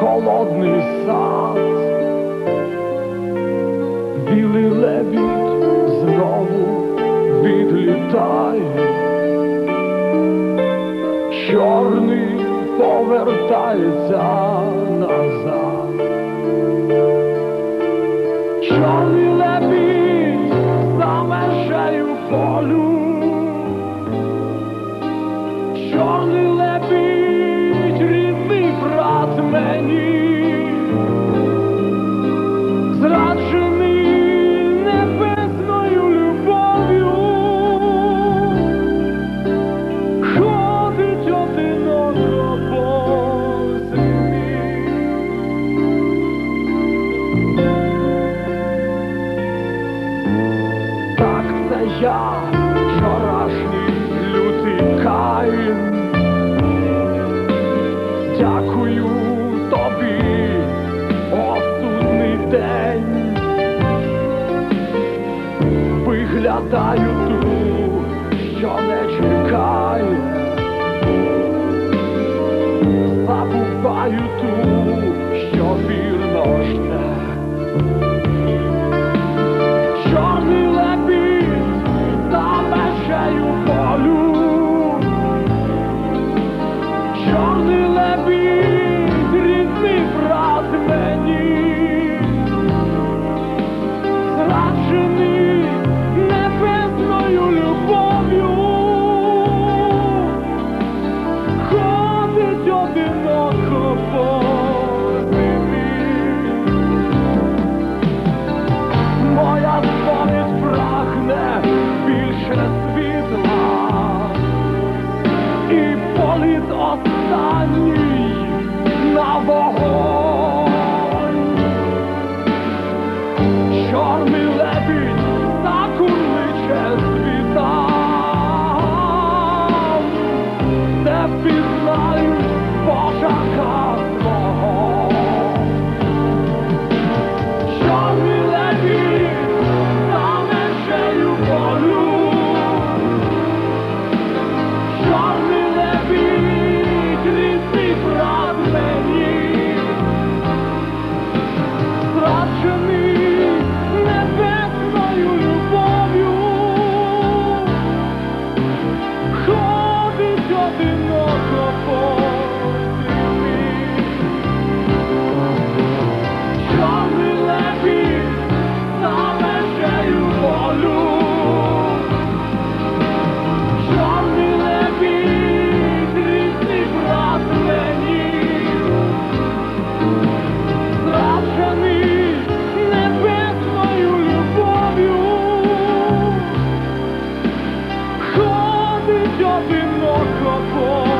холодний сад, білий лебід знову відлітає, чорний повертається назад. Чорний Так це я, вчорашній лютий Каїн. Дякую тобі, о судний день. Виглядаю ту, що не чекає. thought corpo